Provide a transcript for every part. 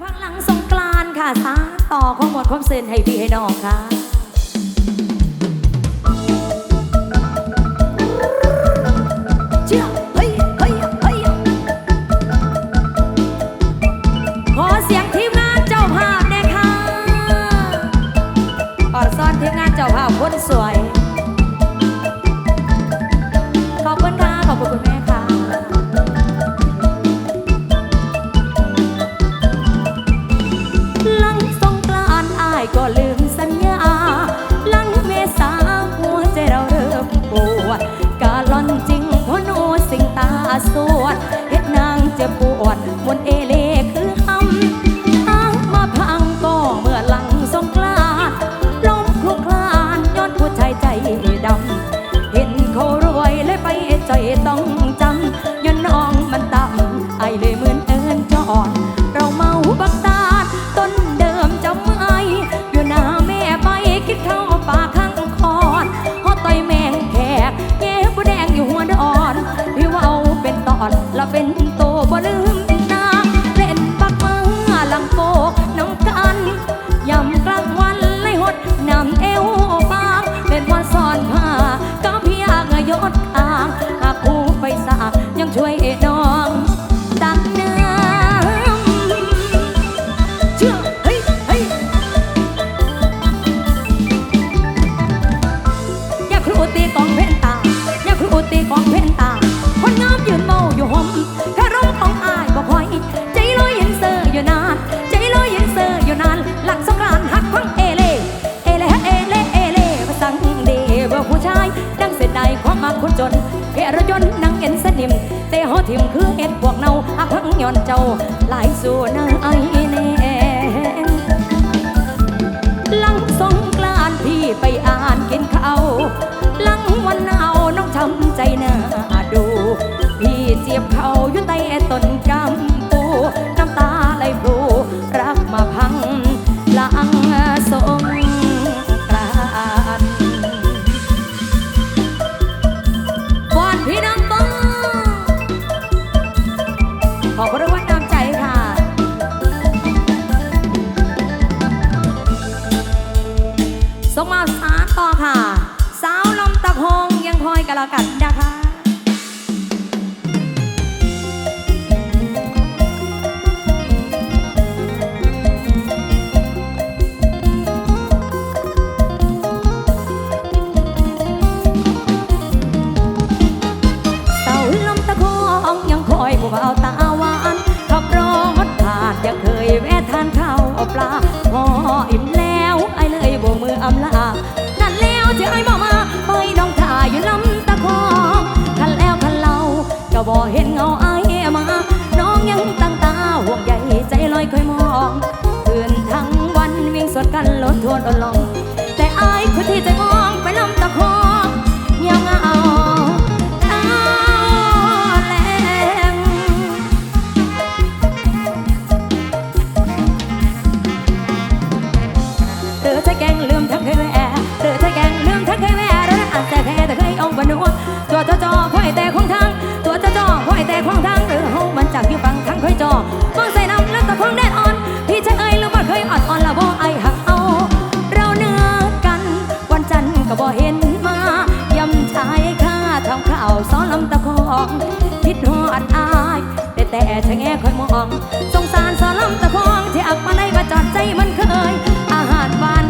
พักหลังสงกรานค่ะสานต่อข้อมูลความเซนให้พี่ให้น้องค่ะ เห็นสนิม แต่หอทิมคือเอ็ดพวกเนาหักหังย่อนเจ้าหลายสู่นายแน่ลังสงกลานพี่ไปอ่านกินข้าวลังวันหนาวน้องทำใจหน้าดู พี่เจียบเขาอยู่ใต้ต้นกำ แล้วกันนะคะ 老 บ่เห็นมายำชายข้าทำข่าวซ้อนลำตะคองคิดหอดอายแต่แต่ชะแง่คอยมอง สงสารซ้อนลำตะคองที่อักมาได้มาจอดใจมันเคย อาหารบ้าน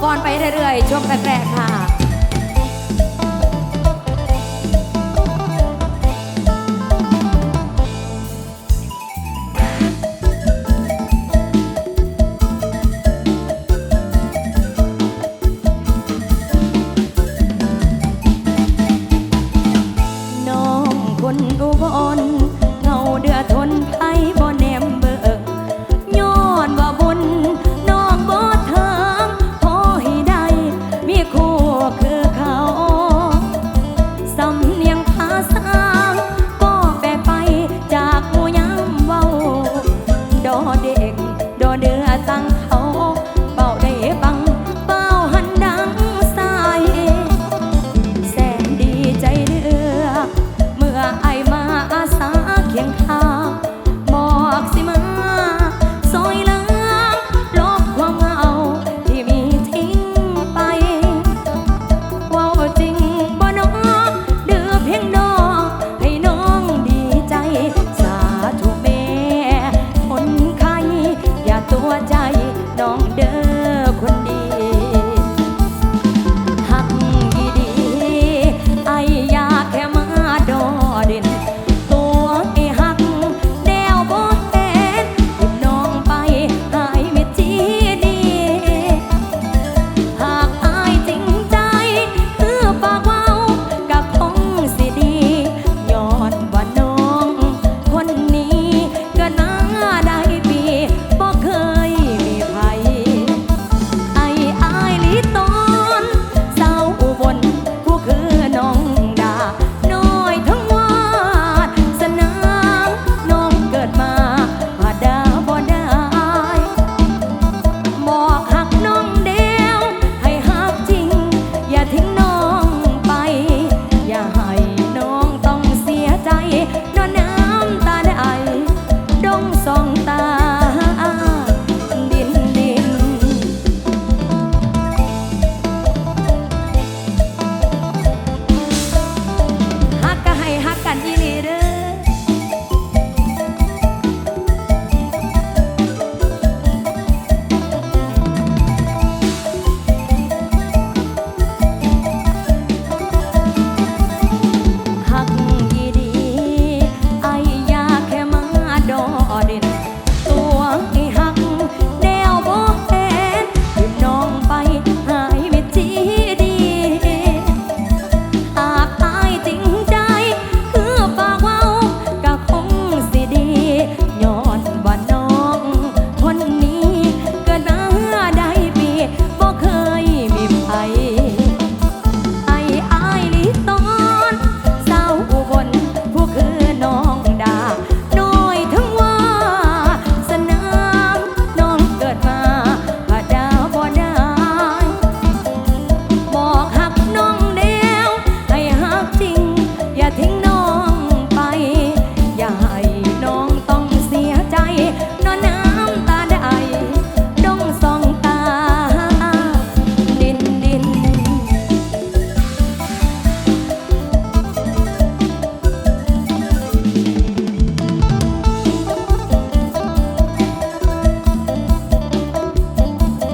ฟอนไปเรื่อยๆ ช่วงแรกๆค่ะ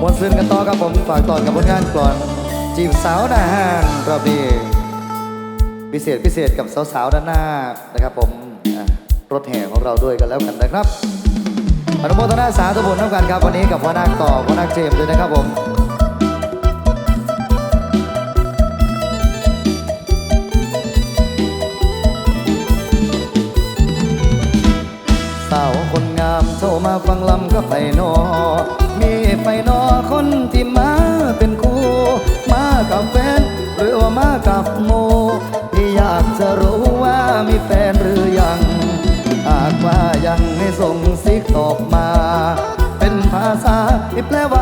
มวนซึนกันต่อครับผมฝากต่อกับผลงานกลอน จีบสาวด้าห้างรอบนี้พิเศษพิเศษกับสาวๆด้านหน้านะครับผมรถแห่ของเราด้วยกันแล้วกันนะครับอนุโมทนาสาธุบุญเท่ากันครับวันนี้กับพ่อนาคต่อพ่อนาคเจมส์ด้วยนะครับผมสาวคนงามโทรมาฟังลำก็ไปนอ มีไฟนอคนที่มาเป็นคู่ มากับแฟน หรือว่ามากับโม พี่อยากจะรู้ว่ามีแฟนหรือยัง หากว่ายังไม่ส่งซิกตอบมา เป็นภาษาที่แปลว่า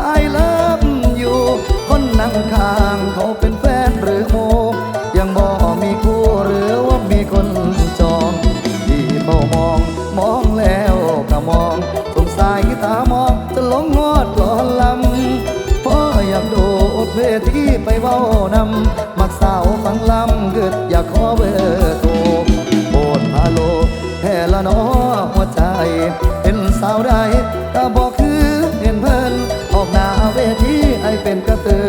ต้นกระเตือ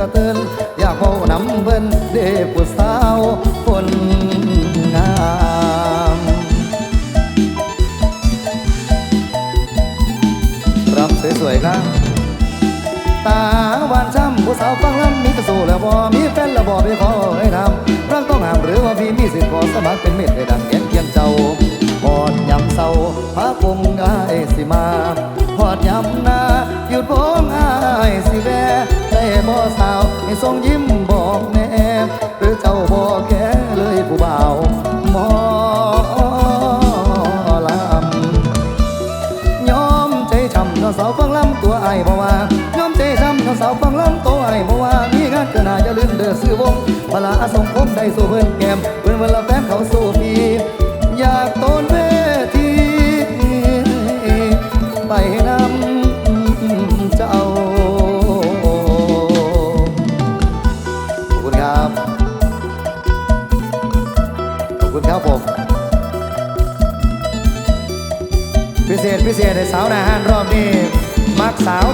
กระเตือนอยากเฝ้านำเบินเด็กผู้สาวคนงามรำสวยๆครับตาหวานช้ำผู้สาวฟังลำมีกระสู้แล้วบ่มีแฟนแล้วบ่ไปขอให้ทำรักต้องห้ามหรือว่าพี่มีสิทธิ์ขอสมัครเป็นเม็ดได้ดังแกนเกียนเจ้าพอดยำเศร้าพระคงได้สิมา ทรงยิ้มบอกแน่หรือเจ้าบ่แกเลยผู้บ่าวหมอลำยอมใจช้ำถ้าสาวฟังลำตัวไอ้ายบ่ว่ายอมใจช้ำถ้าสาวฟังลำตัวไอ้ายบ่ว่ามีงานก็น่าจะลืมเด้อซื้อวงพลาส่งผมได้สู่เพิ่นแก้มเพิ่น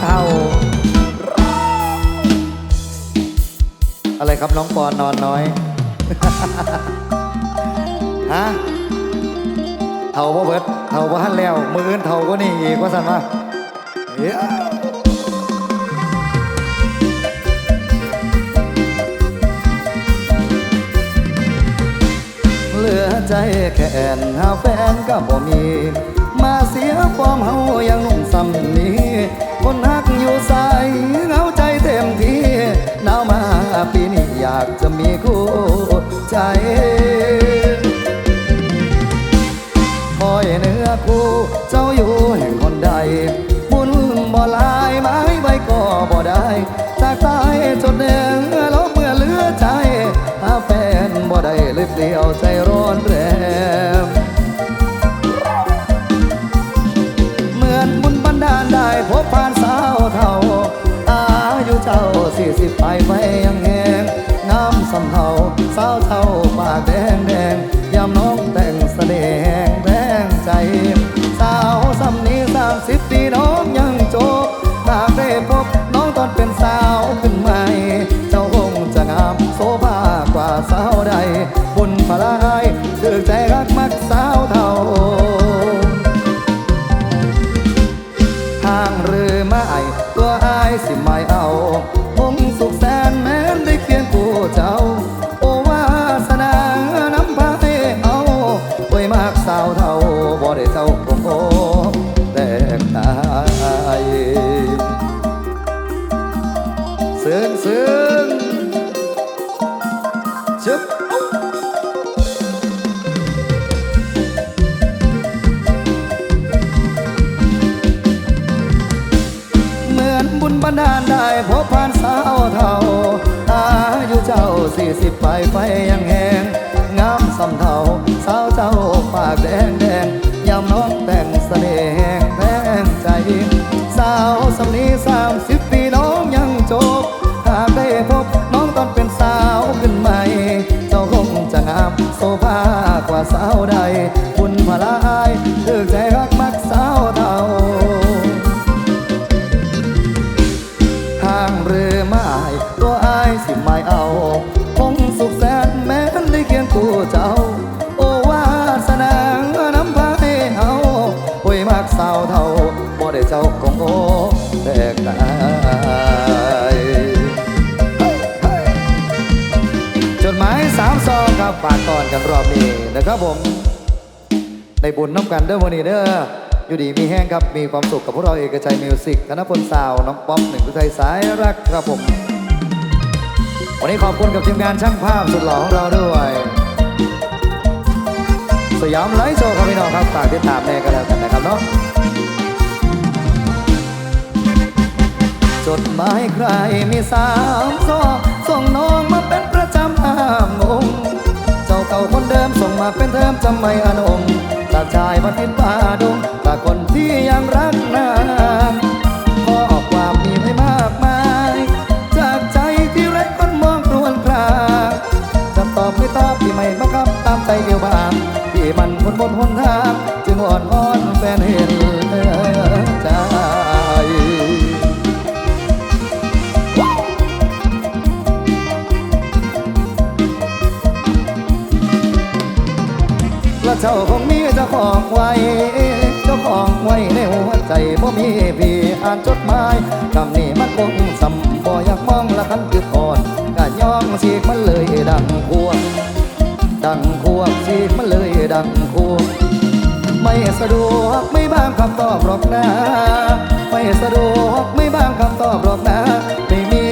เทาอะไรครับน้องปอนนอนน้อย ฮะ เทาบ่เบิดเทาบ่หันแล้ว มืออื่นเทาก็นี่อีกว่าสันว่าเอ้เหลือใจแค่นหาแฟนก็บ่มี มาเสียฟอร์มเฮายังนุ่มซ้ำนี้ คนฮักอยู่ใสเหงาใจเต็มที่หนาวมาปีนี้อยากจะมีคู่ใจางหรือไม่ตัวอายสิไม่เอาคงสุขแสนแม้นได้เคียงคู่เจ้า โอวาสนาน้ำพาให้เอาโอ้ยมากสาวเท่าบ่ได้เจ้าคงโอแตกตายจดหมายสามซองครับฝากก่อนกันรอบนี้นะครับผมในบุญน้ำกันเด้อวันนี้เด้อ อยู่ดีมีแห้งครับ มีความสุขกับพวกเราเอกชัยมิวสิกธนพลสาว น้องป๊อปหนึ่งกุไทยสายรักครับผม วันนี้ขอบคุณกับทีมงานช่างภาพสุดหล่อของเราด้วย สยามไลฟ์โชว์ครับพี่น้องครับฝากติดตามแน่กันแล้วกันนะครับเนาะจดหมายใครมีสามซอส่งน้องมาเป็นประจำห้ามงงเจ้าเก่าคนเดิมส่งมาเป็นเทอมจำไม่อนง จากชายมาทินป่าดงจาคนที่ยังรักนานข้อความมีไม่มากมาย จากใจที่ไร้คนมองครวนครางจะตอบไม่ตอบที่ไม่บังคับตามใจเดียวบางที่มันคนบนหนทางจึงอ่อนอ้อนแฟนเห็นใจเจ้าคงาของไว้เจ้าของไว้ในหัวใจบ่มีพี่อ่านจดหมายคำนี้มันคงสำบ่อยากมองละคันคือก่อนก็ย่องสีกมันเลยดังควงดังควงสีกมันเลยดังควงไม่สะดวกไม่บ้างคำตอบหรอกนะไม่สะดวกไม่บ้างคำตอบหรอกนะไม่มี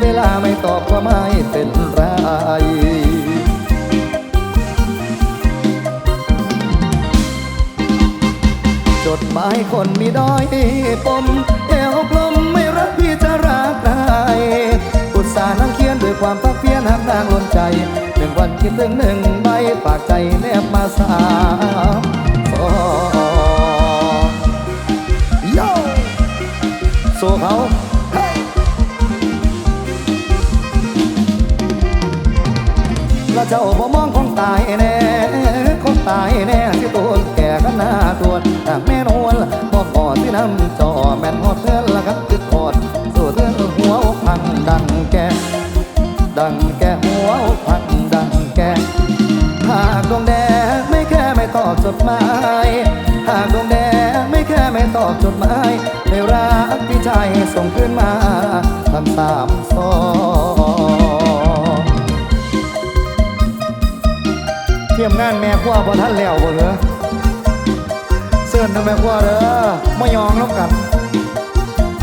เวลาไม่ตอบก็ไม่เป็นไร จดหมายคนมีด้อยปมเอวกลมไม่รักพี่จะรักใครอุตส่าห์นั่งเขียนด้วยความพักเพียรหักนางล้นใจหนึ่งวันคิดถึงหนึ่งใบฝากใจแนบมาสามสองโย่เขา ดังแกหัวพังดังแก หากดวงแดงไม่แค่ไม่ตอบจดหมาย หากดวงแดงไม่แค่ไม่ตอบจดหมายในรักที่ใจส่งขึ้นมาทำสามสองเทียมงานแม่ครัวบ่ท่านแล้วบ่เหรอเสิร์นทำแม่ครัวเด้อไม่ยองน้องกัน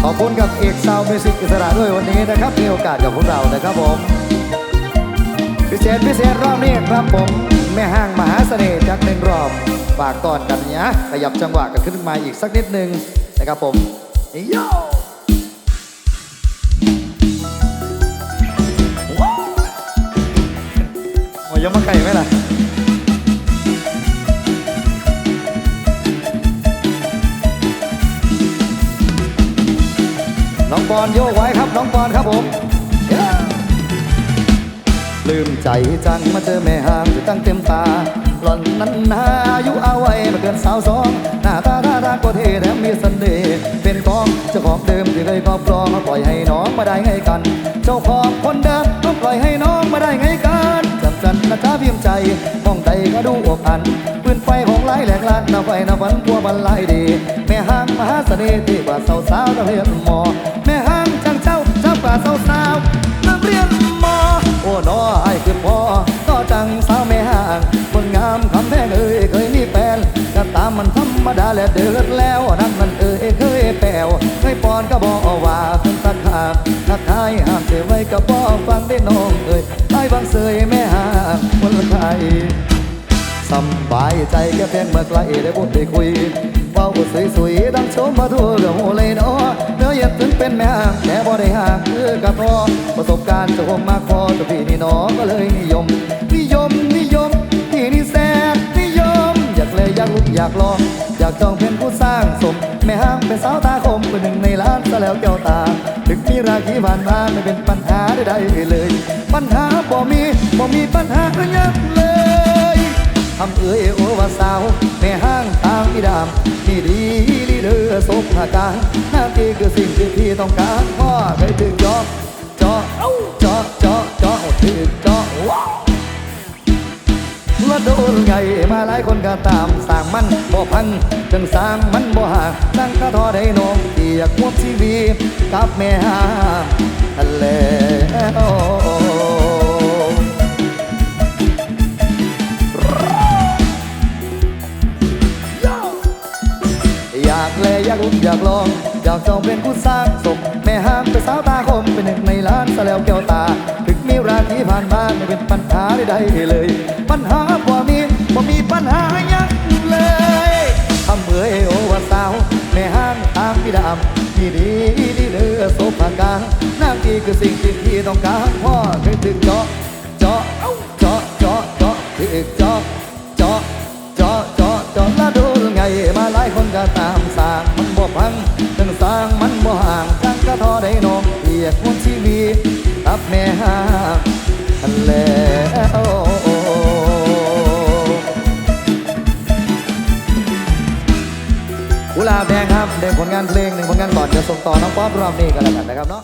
ขอบคุณกับเอกซาวมิวสิกอิสระด้วยวันนี้นะครับ มีโอกาสกับพวกเรานะครับผม ษพิเศษรอบนี้ครับผมแม่ห้างมหาเสน่ห์จากหนึ่งรอบฝากก่อนกันเนี้ยขยับจังหวะกันขึ้นมาอีกสักนิดนึงนะครับผมโย่โอ้ยยังมาไก่ไหมล่ะน้องปอนโยกไว้ครับน้องปอนครับผม ลืมใจจังมาเจอแม่หางตั้งเต็มตา หล่อนนั้นนาอายุเอาไว้มาเกินสาวสองหน้าตาท่าทางก็เท่แถมมีเสน่ห์เป็นกองเจ้าของเดิมที่เคยครอบครองมาปล่อยให้น้องมาได้ไงกัน เจ้าของคนเดิมต้องปล่อยให้น้องมาได้ไงกันจำจันนะจ้าพิมพ์ใจมองใจก็ดูอบอันปืนไฟของไล่แหลกลานน้าไฟน้าฝันพัวบันไลดี แม่ห้างมหาเสน่ห์ที่กว่าสาวสาวๆนักเรียนมอ แม่ห้างจังเจ้าเจ้ากว่าสาวสาวๆนักเรียนมอ อ้น้อให้ขึ้นพอก็จังสาวแม่ห่างคนงามคำแพงเอ้ยเคยมีแฟนก็ตามมันธรรมดาแหละเดือดแล้วนั่นมันเอ้ยเคยแปวเคยปอนก็บอกว่าเป็นตะขาบถ้าทายห้ามเสียไว้ก็บอกฟังได้น้องเอ้ยไอ้บางเสยแม่ห่างคนไทยสำบายใจแค่เพียงเมื่อไกลได้พูดได้คุย ว้าสวยๆดังโชมมาทั่วกับหูเลยเนาะเนื้อเย็นถึงเป็นแม่ห่างแต่บ่ได้ห่างคือกับพ่อประสบการณ์จะคมมากพอตัวพี่นี่น้องก็เลยนิยม นิยมนิยมพี่นี่แสนนิยม อยากเลยอยากลุกอยากลองอยากจองเป็นผู้สร้างสม แม่ห้างเป็นสาวตาคมเป็นหนึ่งในล้านซะแล้วแก้วตา ถึงมีราคีผ่านมาไม่เป็นปัญหาใดๆเลย ปัญหาบ่มีบ่มีปัญหาเรื่องเลยทำเอ่ยโอว่าสาวแม่ห้างตามอีดาม นี่ดีลีเดอร์สมหาการหน้าที่คือสิ่งที่พี่ต้องการพ่อเคยถึงจาะเจอ้าเจาะเจาะเจาะถึงจาะว้าวว่าโดนไงมาหลายคนก็ตามสร้างมันบ่พังจนสร้างมันบ่ห่านั่งกระทอได้น้องที่อยากควบชีวิตกับแม่หาทะเล อยากลุ้อยากลอง อยากจองเป็นผู้สร้างสมแม่ห้ามเป็นสาวตาคมเป็นหนึ่งในล้านซะแล้วแก้วตา ถึงมีราที่ผ่านมาไม่เป็นปัญหาใดๆเลย ปัญหาบ่มีบ่มีปัญหายังเลยทำเอ่ยโอว่าสาวแม่ห้างตามพี่ดำที่ดีดีเด้อโสภากาหน้าทีคือสิ่งที่พี่ต้องการพ่อเคยถึงเจาะเจาะเอ้าเจาะเจาะเจาะถึงเจาะเจาะเจาะเจาะเจาะแล้วดูไงมาหลายคนก็ตามางมันบ่พังถึงสร้างมันบ่ห่างจังกะทอได้น้องเอียกคนชีวีตับแม่ห่างอันแล้วกุลาบแดงครับเด็กผลงานเพลงหนึ่งผลงานก่อนจะส่งต่อน้องป๊อปรอบนี้กันแล้วกันนะครับเนาะ